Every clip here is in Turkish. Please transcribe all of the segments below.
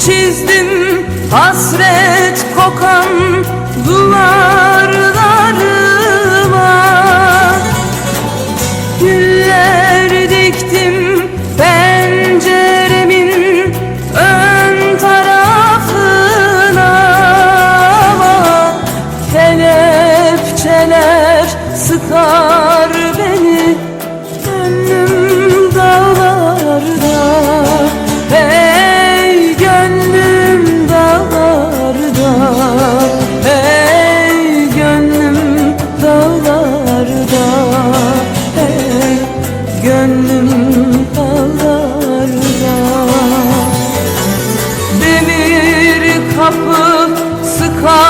çizdim. Hasret kokan duvarlarıma kapı sıkar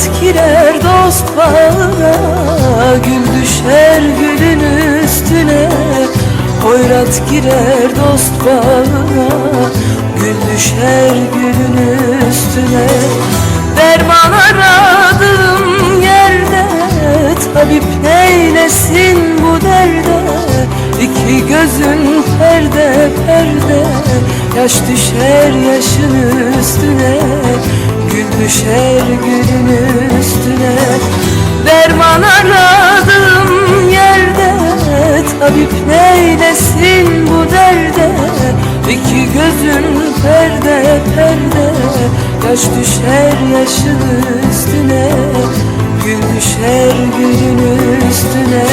Hoyrat girer dost bağına Gül düşer gülün üstüne. Hoyrat girer dost bağına Gül düşer gülün üstüne. Derman aradım yerde Tabip neylesin bu derde. İki gözün perde perde Yaş düşer yaşın üstüne Gül düşer gülün üstüne. Derman aradım yerde Tabip neylesin bu derde? İki gözün perde perde Yaş düşer yaşın üstüne. Gül düşer gülün üstüne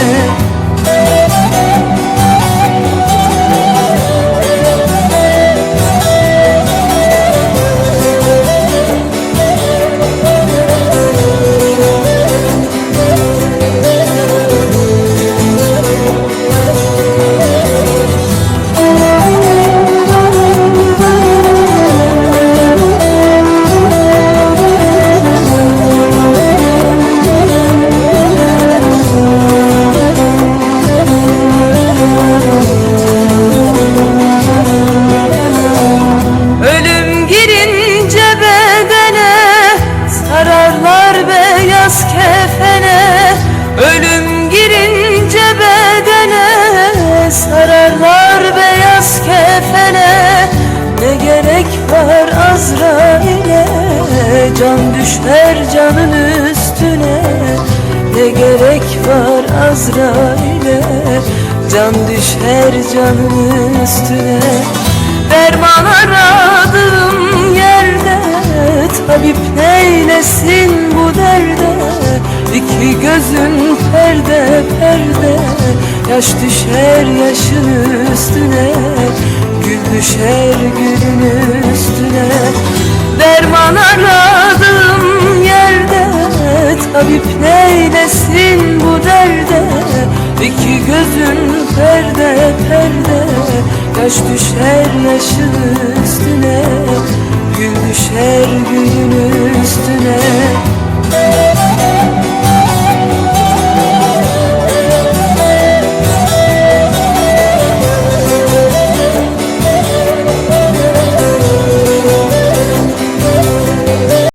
Can düşer canın üstüne. Ne gerek var Azrail'e Can düşer canın üstüne. Derman aradım yerde Tabip neylesin bu derde? İki gözün perde perde. Yaş düşer yaşın üstüne. Gül düşer gülün üstüne. Derman yerde Tabip neylesin bu derde? İki gözün perde perde. Yaş düşer yaşın üstüne. Gül düşer gülün